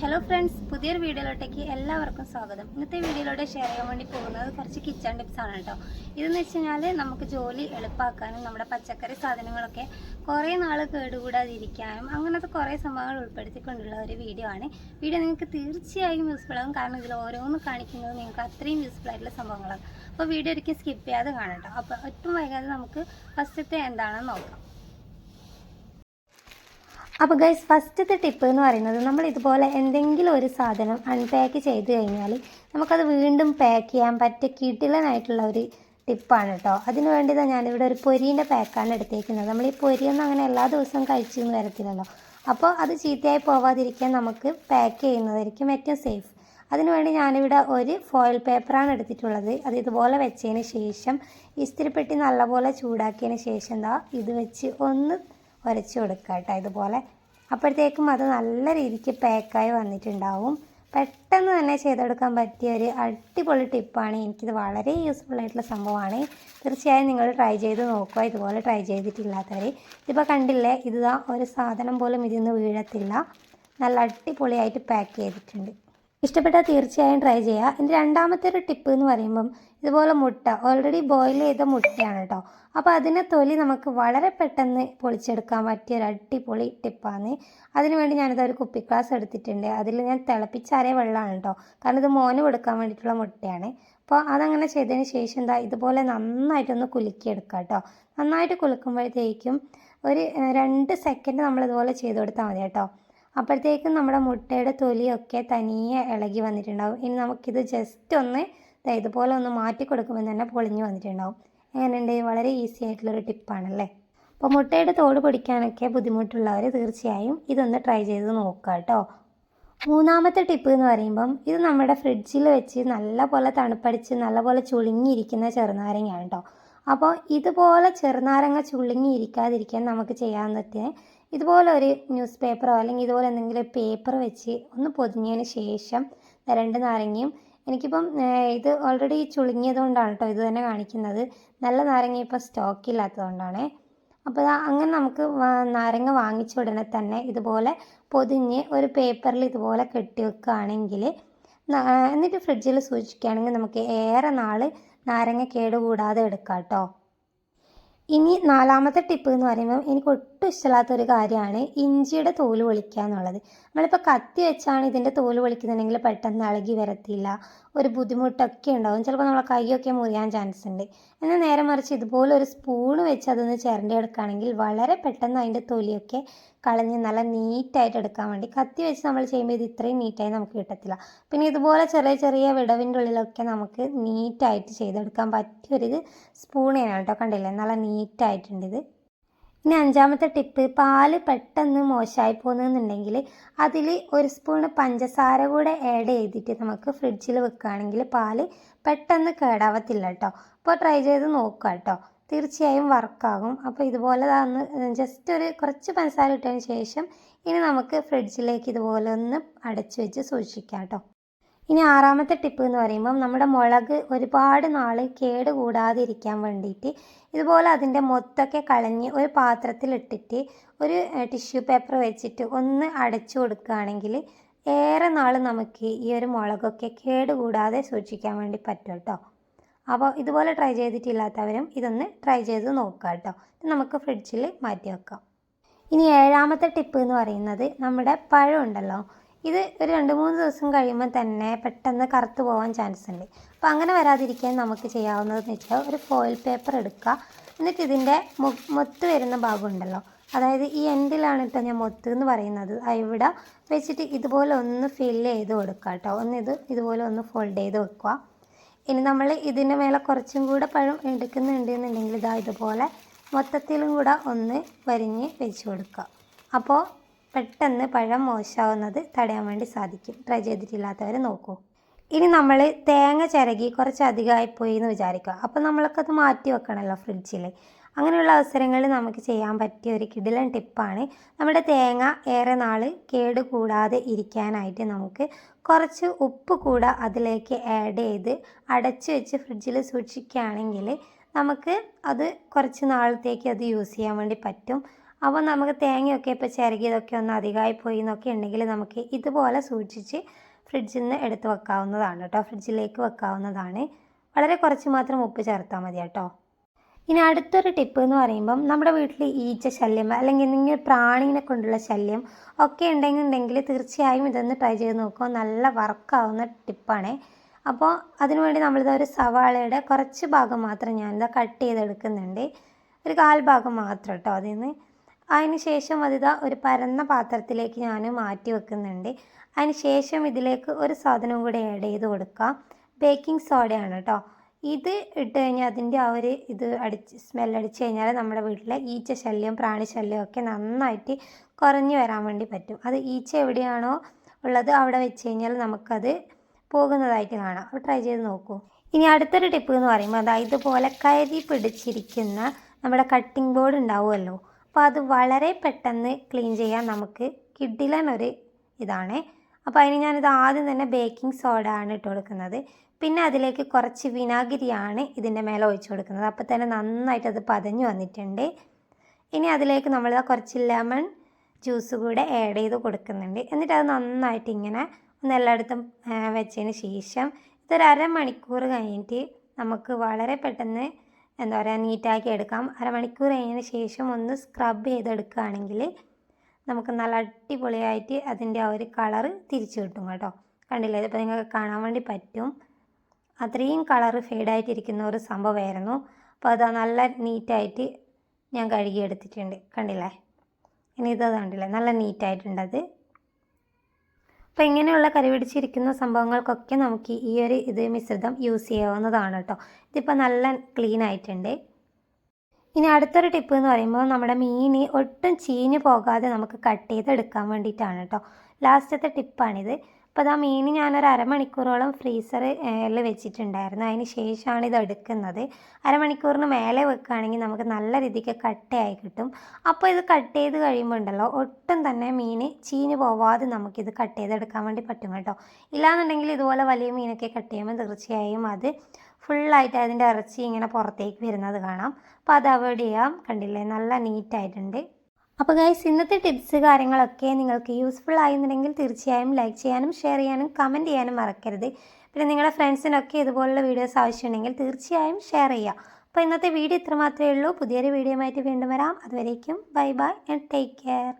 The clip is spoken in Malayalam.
ഹലോ ഫ്രണ്ട്സ് പുതിയൊരു വീഡിയോയിലോട്ടേക്ക് എല്ലാവർക്കും സ്വാഗതം. ഇന്നത്തെ വീഡിയോയിലൂടെ ഷെയർ ചെയ്യാൻ വേണ്ടി പോകുന്നത് കുറച്ച് കിച്ചൺ ടിപ്സ് ആണ് കേട്ടോ ഇതെന്ന് വെച്ച് കഴിഞ്ഞാൽ നമുക്ക് ജോലി എളുപ്പമാക്കാനും നമ്മുടെ പച്ചക്കറി സാധനങ്ങളൊക്കെ കുറേ നാൾ കേടുകൂടാതിരിക്കാനും അങ്ങനത്തെ കുറേ സംഭവങ്ങൾ ഉൾപ്പെടുത്തിക്കൊണ്ടുള്ള ഒരു വീഡിയോ ആണ്. വീഡിയോ നിങ്ങൾക്ക് തീർച്ചയായും യൂസ്ഫുൾ ആകും. കാരണം ഇതിൽ ഓരോന്ന് കാണിക്കുന്നത് നിങ്ങൾക്ക് അത്രയും യൂസ്ഫുൾ ആയിട്ടുള്ള സംഭവങ്ങളാണ്. അപ്പോൾ വീഡിയോ ഒരിക്കലും സ്കിപ്പ് ചെയ്യാതെ കാണട്ടോ അപ്പോൾ ഒട്ടും വൈകാതെ നമുക്ക് ഫസ്റ്റത്തെ എന്താണെന്ന് നോക്കാം. അപ്പോൾ ഗൈസ് ഫസ്റ്റത്തെ ടിപ്പ് എന്ന് പറയുന്നത് നമ്മൾ ഇതുപോലെ എന്തെങ്കിലും ഒരു സാധനം അൺപാക്ക് ചെയ്ത് കഴിഞ്ഞാൽ നമുക്കത് വീണ്ടും പാക്ക് ചെയ്യാൻ പറ്റിയ കിടിലനായിട്ടുള്ള ഒരു ടിപ്പാണ് കേട്ടോ അതിനു വേണ്ടി തന്നെ ഞാനിവിടെ ഒരു പൊരീന്റെ പാക്കാണ് എടുത്തേക്കുന്നത്. നമ്മൾ ഈ പൊരിയൊന്നും അങ്ങനെ എല്ലാ ദിവസവും കഴിച്ചു വരത്തില്ലല്ലോ. അപ്പോൾ അത് ചീത്തയായി പോവാതിരിക്കാൻ നമുക്ക് പാക്ക് ചെയ്യുന്നതായിരിക്കും ഏറ്റവും സേഫ് അതിനുവേണ്ടി ഞാനിവിടെ ഒരു ഫോയിൽ പേപ്പറാണ് എടുത്തിട്ടുള്ളത്. അത് ഇതുപോലെ വെച്ചതിന് ശേഷം ഇസ്തിരിപ്പെട്ടി നല്ലപോലെ ചൂടാക്കിയതിന് ശേഷം എന്താ ഇത് വെച്ച് ഒന്ന് ഉരച്ചു കൊടുക്കുക കേട്ടോ ഇതുപോലെ അപ്പോഴത്തേക്കും അത് നല്ല രീതിക്ക് പാക്കായി വന്നിട്ടുണ്ടാവും. പെട്ടെന്ന് തന്നെ ചെയ്തെടുക്കാൻ പറ്റിയ ഒരു അടിപൊളി ടിപ്പാണ്. എനിക്കിത് വളരെ യൂസ്ഫുൾ ആയിട്ടുള്ള സംഭവമാണ്. തീർച്ചയായും നിങ്ങൾ ട്രൈ ചെയ്ത് നോക്കുക. ഇതുപോലെ ട്രൈ ചെയ്തിട്ടില്ലാത്തവർ ഇതിപ്പോൾ കണ്ടില്ലേ? ഇതാ ഒരു സാധനം പോലും ഇതിൽ നിന്ന് വീഴത്തില്ല. നല്ല അടിപൊളിയായിട്ട് പാക്ക് ചെയ്തിട്ടുണ്ട്. ഇഷ്ടപ്പെട്ടാൽ തീർച്ചയായും ട്രൈ ചെയ്യുക. എന്റെ രണ്ടാമത്തെ ഒരു ടിപ്പ് എന്ന് പറയുമ്പം ഇതുപോലെ മുട്ട. ഓൾറെഡി ബോയിൽ ചെയ്ത മുട്ടയാണ് കേട്ടോ അപ്പോൾ അതിനെ തൊലി നമുക്ക് വളരെ പെട്ടെന്ന് പൊളിച്ചെടുക്കാൻ പറ്റിയ ഒരു അടിപൊളി ടിപ്പാണ് അതിനുവേണ്ടി ഞാനിത് ഒരു കുപ്പി ഗ്ലാസ് എടുത്തിട്ടുണ്ട്. അതിൽ ഞാൻ തിളപ്പിച്ചാറിയ വെള്ളമാണ് കേട്ടോ കാരണം ഇത് മോന് കൊടുക്കാൻ വേണ്ടിയിട്ടുള്ള മുട്ടയാണ്. അപ്പോൾ അതങ്ങനെ ചെയ്തതിന് ശേഷം എന്താ ഇതുപോലെ നന്നായിട്ടൊന്ന് കുലുക്കിയെടുക്കുക കേട്ടോ നന്നായിട്ട് കുലുക്കുമ്പോഴത്തേക്കും ഒരു രണ്ട് സെക്കൻഡ് നമ്മൾ ഇതുപോലെ ചെയ്ത് കൊടുത്താൽ മതി കേട്ടോ അപ്പോഴത്തേക്കും നമ്മുടെ മുട്ടയുടെ തൊലിയൊക്കെ തനിയെ ഇളകി വന്നിട്ടുണ്ടാവും. ഇനി നമുക്കിത് ജസ്റ്റ് ഒന്ന് ഇതുപോലെ ഒന്ന് മാറ്റി കൊടുക്കുമ്പോൾ തന്നെ പൊളിഞ്ഞ് വന്നിട്ടുണ്ടാവും. എങ്ങനെയുണ്ട്? വളരെ ഈസി ആയിട്ടുള്ളൊരു ടിപ്പാണല്ലേ അപ്പോൾ മുട്ടയുടെ തോട് പൊടിക്കാനൊക്കെ ബുദ്ധിമുട്ടുള്ളവർ തീർച്ചയായും ഇതൊന്ന് ട്രൈ ചെയ്ത് നോക്കുക കേട്ടോ. മൂന്നാമത്തെ ടിപ്പ് എന്ന് പറയുമ്പം ഇത് നമ്മുടെ ഫ്രിഡ്ജിൽ വെച്ച് നല്ലപോലെ തണുപ്പടിച്ച് നല്ലപോലെ ചുളുങ്ങിയിരിക്കുന്ന ചെറുനാരങ്ങയാണ് കേട്ടോ. അപ്പോൾ ഇതുപോലെ ചെറുനാരങ്ങ ചുളുങ്ങിയിരിക്കാതിരിക്കാൻ നമുക്ക് ചെയ്യാവുന്നത് ഇതുപോലെ ഒരു ന്യൂസ് പേപ്പറോ അല്ലെങ്കിൽ ഇതുപോലെ എന്തെങ്കിലും പേപ്പർ വെച്ച് ഒന്ന് പൊതിഞ്ഞതിന് ശേഷം രണ്ട് നാരങ്ങയും എനിക്കിപ്പം ഇത് ഓൾറെഡി ചുളുങ്ങിയത് കൊണ്ടാണ് കേട്ടോ ഇത് തന്നെ കാണിക്കുന്നത്. നല്ല നാരങ്ങ ഇപ്പോൾ സ്റ്റോക്കില്ലാത്തതുകൊണ്ടാണേ അപ്പോൾ അങ്ങനെ നമുക്ക് നാരങ്ങ വാങ്ങിച്ച ഉടനെ തന്നെ ഇതുപോലെ പൊതിഞ്ഞ് ഒരു പേപ്പറിൽ ഇതുപോലെ കെട്ടി വെക്കുകയാണെങ്കിൽ എന്നിട്ട് ഫ്രിഡ്ജിൽ സൂക്ഷിക്കുകയാണെങ്കിൽ നമുക്ക് ഏറെ നാൾ നാരങ്ങ കേടുകൂടാതെ എടുക്കാം കേട്ടോ ഇനി നാലാമത്തെ ടിപ്പ് എന്ന് പറയുമ്പോൾ എനിക്ക് ഒട്ടും ഇഷ്ടമില്ലാത്തൊരു കാര്യമാണ് ഇഞ്ചിയുടെ തോൽ പൊളിക്കുക എന്നുള്ളത്. നമ്മളിപ്പോൾ കത്തി വെച്ചാണ് ഇതിന്റെ തോൽ പൊളിക്കുന്നുണ്ടെങ്കിൽ പെട്ടെന്ന് ഇളകി വരത്തില്ല ഒരു ബുദ്ധിമുട്ടൊക്കെ ഉണ്ടാവും. ചിലപ്പോൾ നമ്മളെ കൈയൊക്കെ മുറിയാൻ ചാൻസ് ഉണ്ട്. എന്നാൽ നേരെ മറിച്ച് ഇതുപോലെ ഒരു സ്പൂൺ വെച്ച് അതൊന്ന് ചിരണ്ടി എടുക്കുകയാണെങ്കിൽ വളരെ പെട്ടെന്ന് അതിന്റെ തൊലിയൊക്കെ കളഞ്ഞ് നല്ല നീറ്റായിട്ട് എടുക്കാൻ വേണ്ടി. കത്തി വെച്ച് നമ്മൾ ചെയ്യുമ്പോൾ ഇത് ഇത്രയും നീറ്റായി നമുക്ക് കിട്ടത്തില്ല. പിന്നെ ഇതുപോലെ ചെറിയ ചെറിയ വിടവിന്റെ ഉള്ളിലൊക്കെ നമുക്ക് നീറ്റായിട്ട് ചെയ്തെടുക്കാൻ പറ്റിയൊരു സ്പൂണാണ് കേട്ടോ. കണ്ടില്ലേ? നല്ല നീറ്റായിട്ടുണ്ട് ഇത്. ഇനി അഞ്ചാമത്തെ ടിപ്പ് പാൽ പെട്ടെന്ന് മോശമായി പോകുന്നുണ്ടെങ്കിൽ അതിൽ ഒരു സ്പൂണ് പഞ്ചസാര കൂടെ ആഡ് ചെയ്തിട്ട് നമുക്ക് ഫ്രിഡ്ജിൽ വെക്കുകയാണെങ്കിൽ പാൽ പെട്ടെന്ന് കേടാവത്തില്ല കേട്ടോ. അപ്പോൾ ട്രൈ ചെയ്ത് നോക്കുക കേട്ടോ. തീർച്ചയായും വർക്കാകും. അപ്പോൾ ഇതുപോലെ ഒന്ന് ജസ്റ്റ് ഒരു കുറച്ച് പഞ്ചസാര ഇട്ടതിന് ശേഷം ഇനി നമുക്ക് ഫ്രിഡ്ജിലേക്ക് ഇതുപോലെ ഒന്ന് അടച്ചു വെച്ച് സൂക്ഷിക്കാം കേട്ടോ. ഇനി ആറാമത്തെ ടിപ്പ് എന്ന് പറയുമ്പം നമ്മുടെ മുളക് ഒരുപാട് നാൾ കേട് കൂടാതിരിക്കാൻ വേണ്ടിയിട്ട് ഇതുപോലെ അതിന്റെ മൊത്തൊക്കെ കളഞ്ഞ് ഒരു പാത്രത്തിലിട്ടിട്ട് ഒരു ടിഷ്യൂ പേപ്പർ വെച്ചിട്ട് ഒന്ന് അടച്ചു കൊടുക്കുകയാണെങ്കിൽ ഏറെ നാൾ നമുക്ക് ഈ ഒരു മുളകൊക്കെ കേട് കൂടാതെ സൂക്ഷിക്കാൻ വേണ്ടി പറ്റും കേട്ടോ. അപ്പോൾ ഇതുപോലെ ട്രൈ ചെയ്തിട്ടില്ലാത്തവരും ഇതൊന്ന് ട്രൈ ചെയ്ത് നോക്കുക കേട്ടോ. നമുക്ക് ഫ്രിഡ്ജിൽ മാറ്റി വെക്കാം. ഇനി ഏഴാമത്തെ ടിപ്പ് എന്ന് പറയുന്നത് നമ്മുടെ പഴം ഉണ്ടല്ലോ. ഇത് ഒരു രണ്ട് മൂന്ന് ദിവസം കഴിയുമ്പോൾ തന്നെ പെട്ടെന്ന് കറുത്ത് പോകാൻ ചാൻസ് ഉണ്ട്. അപ്പോൾ അങ്ങനെ വരാതിരിക്കാൻ നമുക്ക് ചെയ്യാവുന്നതെന്ന് വെച്ചാൽ ഒരു ഫോയിൽ പേപ്പർ എടുക്കുക. എന്നിട്ട് ഇതിന്റെ മൊത്ത് വരുന്ന ഭാഗം ഉണ്ടല്ലോ. അതായത് ഈ എൻഡിലാണ് കേട്ടോ ഞാൻ മൊത്ത് എന്ന് പറയുന്നത്. ഇവിടെ വെച്ചിട്ട് ഇതുപോലെ ഒന്ന് ഫില്ല് ചെയ്ത് കൊടുക്കുക കേട്ടോ. ഒന്ന് ഇത് ഇതുപോലെ ഒന്ന് ഫോൾഡ് ചെയ്ത് വെക്കുക. ഇനി നമ്മൾ ഇതിന്റെ മേലെ കുറച്ചും കൂടെ പഴം എടുക്കുന്നുണ്ട് എന്നുണ്ടെങ്കിൽ ഇതാ ഇതുപോലെ മൊത്തത്തിലും കൂടെ ഒന്ന് വരിഞ്ഞ് വെച്ച് കൊടുക്കുക. അപ്പോൾ പെട്ടെന്ന് പഴം മോശമാവുന്നത് തടയാൻ വേണ്ടി സാധിക്കും. ട്രൈ ചെയ്തിട്ടില്ലാത്തവർ നോക്കൂ. ഇനി നമ്മൾ തേങ്ങ ചിരകി കുറച്ച് അധികമായി പോയി എന്ന് വിചാരിക്കുക. അപ്പോൾ നമ്മൾക്കത് മാറ്റി വെക്കണമല്ലോ ഫ്രിഡ്ജിൽ അങ്ങനെയുള്ള അവസരങ്ങളിൽ നമുക്ക് ചെയ്യാൻ പറ്റിയ ഒരു കിടിലൻ ടിപ്പാണ് നമ്മുടെ തേങ്ങ ഏറെ നാൾ കേട് കൂടാതെ ഇരിക്കാനായിട്ട് നമുക്ക് കുറച്ച് ഉപ്പ് കൂടെ അതിലേക്ക് ആഡ് ചെയ്ത് അടച്ചു വെച്ച് ഫ്രിഡ്ജിൽ സൂക്ഷിക്കുകയാണെങ്കിൽ നമുക്ക് അത് കുറച്ച് നാളത്തേക്ക് അത് യൂസ് ചെയ്യാൻ വേണ്ടി പറ്റും. അപ്പോൾ നമുക്ക് തേങ്ങയൊക്കെ ഇപ്പോൾ ചിരകിയതൊക്കെ ഒന്ന് അധികമായി പോയി എന്നൊക്കെ ഉണ്ടെങ്കിൽ നമുക്ക് ഇതുപോലെ സൂക്ഷിച്ച് ഫ്രിഡ്ജിൽ നിന്ന് എടുത്ത് വെക്കാവുന്നതാണ് കേട്ടോ. ഫ്രിഡ്ജിലേക്ക് വെക്കാവുന്നതാണ്. വളരെ കുറച്ച് മാത്രം ഉപ്പ് ചേർത്താൽ മതി കേട്ടോ. ഇനി അടുത്തൊരു ടിപ്പ് എന്ന് പറയുമ്പം നമ്മുടെ വീട്ടിൽ ഈച്ച ശല്യം അല്ലെങ്കിൽ എന്തെങ്കിലും പ്രാണീനെ കൊണ്ടുള്ള ശല്യം ഒക്കെ ഉണ്ടെന്നുണ്ടെങ്കിൽ തീർച്ചയായും ഇതൊന്ന് ട്രൈ ചെയ്ത് നോക്കുക. നല്ല വർക്കാവുന്ന ടിപ്പാണ് അപ്പോൾ അതിനുവേണ്ടി നമ്മളിത് ഒരു സവാളയുടെ കുറച്ച് ഭാഗം മാത്രം ഞാനിതാ കട്ട് ചെയ്തെടുക്കുന്നുണ്ട്. ഒരു കാൽ ഭാഗം മാത്രം കേട്ടോ അതിൽ നിന്ന് അതിന് ശേഷം അതിതാ ഒരു പരന്ന പാത്രത്തിലേക്ക് ഞാൻ മാറ്റി വെക്കുന്നുണ്ട്. അതിന് ശേഷം ഇതിലേക്ക് ഒരു സാധനവും കൂടി ആഡ് ചെയ്ത് കൊടുക്കാം. ബേക്കിംഗ് സോഡയാണ് കേട്ടോ ഇത് ഇട്ട് കഴിഞ്ഞാൽ അതിന്റെ ആ ഒരു ഇത് അടിച്ച് സ്മെല്ലടിച്ച് കഴിഞ്ഞാൽ നമ്മുടെ വീട്ടിലെ ഈച്ച ശല്യം പ്രാണി ശല്യം ഒക്കെ നന്നായിട്ട് കുറഞ്ഞു വരാൻ വേണ്ടി പറ്റും. അത് ഈച്ച എവിടെയാണോ ഉള്ളത് അവിടെ വെച്ച് കഴിഞ്ഞാൽ നമുക്കത് പോകുന്നതായിട്ട് കാണാം. അപ്പോൾ ട്രൈ ചെയ്ത് നോക്കൂ. ഇനി അടുത്തൊരു ടിപ്പ് എന്ന് പറയുമ്പോൾ അതായത് ഇതുപോലെ കരി പിടിച്ചിരിക്കുന്ന നമ്മുടെ കട്ടിംഗ് ബോർഡ് ഉണ്ടാവുമല്ലോ. അപ്പോൾ അത് വളരെ പെട്ടെന്ന് ക്ലീൻ ചെയ്യാൻ നമുക്ക് കിഡിലൻ ഒരു ഇതാണ്. അപ്പോൾ അതിന് ഞാനിത് ആദ്യം തന്നെ ബേക്കിംഗ് സോഡ ആണ് ഇട്ട് കൊടുക്കുന്നത്. പിന്നെ അതിലേക്ക് കുറച്ച് വിനാഗിരിയാണ് ഇതിന്റെ മേലെ ഒഴിച്ചു കൊടുക്കുന്നത്. അപ്പോൾ തന്നെ നന്നായിട്ട് അത് പതഞ്ഞു വന്നിട്ടുണ്ട്. ഇനി അതിലേക്ക് നമ്മൾ കുറച്ച് ലെമൺ ജ്യൂസ് കൂടെ ആഡ് ചെയ്ത് കൊടുക്കുന്നുണ്ട്. എന്നിട്ട് അത് നന്നായിട്ട് ഇങ്ങനെ ഒന്ന് എല്ലായിടത്തും വെച്ചതിന് ശേഷം ഇതൊരു അരമണിക്കൂർ കഴിഞ്ഞിട്ട് നമുക്ക് വളരെ പെട്ടെന്ന് എന്താ പറയുക നീറ്റാക്കി എടുക്കാം. അരമണിക്കൂർ കഴിഞ്ഞതിന് ശേഷം ഒന്ന് സ്ക്രബ് ചെയ്തെടുക്കുകയാണെങ്കിൽ നമുക്ക് നല്ല അടിപൊളിയായിട്ട് അതിന്റെ ആ ഒരു കളറ് തിരിച്ചു കിട്ടും കേട്ടോ. കണ്ടില്ലേ? ഇതിപ്പോൾ നിങ്ങൾക്ക് കാണാൻ വേണ്ടി പറ്റും. അത്രയും കളറ് ഫെയ്ഡായിട്ടിരിക്കുന്ന ഒരു സംഭവമായിരുന്നു. അപ്പോൾ അത് നല്ല നീറ്റായിട്ട് ഞാൻ കഴുകിയെടുത്തിട്ടുണ്ട് കണ്ടില്ലേ? ഇനി ഇത് കണ്ടില്ലേ? നല്ല നീറ്റായിട്ടുണ്ടത് അപ്പോൾ ഇങ്ങനെയുള്ള കരി പിടിച്ചിരിക്കുന്ന സംഭവങ്ങൾക്കൊക്കെ നമുക്ക് ഈ ഒരു ഇത് മിശ്രിതം യൂസ് ചെയ്യാവുന്നതാണ് കേട്ടോ. ഇതിപ്പോൾ നല്ല ക്ലീൻ ആയിട്ടുണ്ട്. ഇനി അടുത്തൊരു ടിപ്പ് എന്ന് പറയുമ്പോൾ നമ്മുടെ മീൻ ഒട്ടും ചീഞ്ഞ് പോകാതെ നമുക്ക് കട്ട് ചെയ്തെടുക്കാൻ വേണ്ടിയിട്ടാണ് കേട്ടോ ലാസ്റ്റത്തെ ടിപ്പാണിത് അപ്പോൾ ആ മീൻ ഞാനൊരു അരമണിക്കൂറോളം ഫ്രീസറിൽ വെച്ചിട്ടുണ്ടായിരുന്നു. അതിന് ശേഷമാണ് ഇത് എടുക്കുന്നത്. അരമണിക്കൂറിന് മേലെ വെക്കുകയാണെങ്കിൽ നമുക്ക് നല്ല രീതിക്ക് കട്ടയായി കിട്ടും. അപ്പോൾ ഇത് കട്ട് ചെയ്ത് കഴിയുമ്പോൾ ഉണ്ടല്ലോ ഒട്ടും തന്നെ മീൻ ചീഞ്ഞ് പോവാതെ നമുക്കിത് കട്ട് ചെയ്തെടുക്കാൻ വേണ്ടി പറ്റും കേട്ടോ. ഇല്ലാന്നുണ്ടെങ്കിൽ ഇതുപോലെ വലിയ മീനൊക്കെ കട്ട് ചെയ്യുമ്പോൾ തീർച്ചയായും അത് ഫുള്ളായിട്ട് അതിന്റെ ഇറച്ചി ഇങ്ങനെ പുറത്തേക്ക് വരുന്നത് കാണാം. അപ്പോൾ അത് അവോയ്ഡ് ചെയ്യാം. കണ്ടില്ലേ? നല്ല നീറ്റായിട്ടുണ്ട്. അപ്പോൾ ഗൈസ് ഇന്നത്തെ ടിപ്സ് കാര്യങ്ങളൊക്കെ നിങ്ങൾക്ക് യൂസ്ഫുൾ ആയിരുന്നുണ്ടെങ്കിൽ തീർച്ചയായും ലൈക്ക് ചെയ്യാനും ഷെയർ ചെയ്യാനും കമന്റ് ചെയ്യാനും മറക്കരുത്. പിന്നെ നിങ്ങളുടെ ഫ്രണ്ട്സിനൊക്കെ ഇതുപോലുള്ള വീഡിയോസ് ആവശ്യമുണ്ടെങ്കിൽ തീർച്ചയായും ഷെയർ ചെയ്യുക അപ്പോൾ ഇന്നത്തെ വീഡിയോ ഇത്ര മാത്രമേ ഉള്ളൂ. പുതിയൊരു വീഡിയോ ആയിട്ട് വീണ്ടും വരാം. അതുവരേക്കും bye bye and take care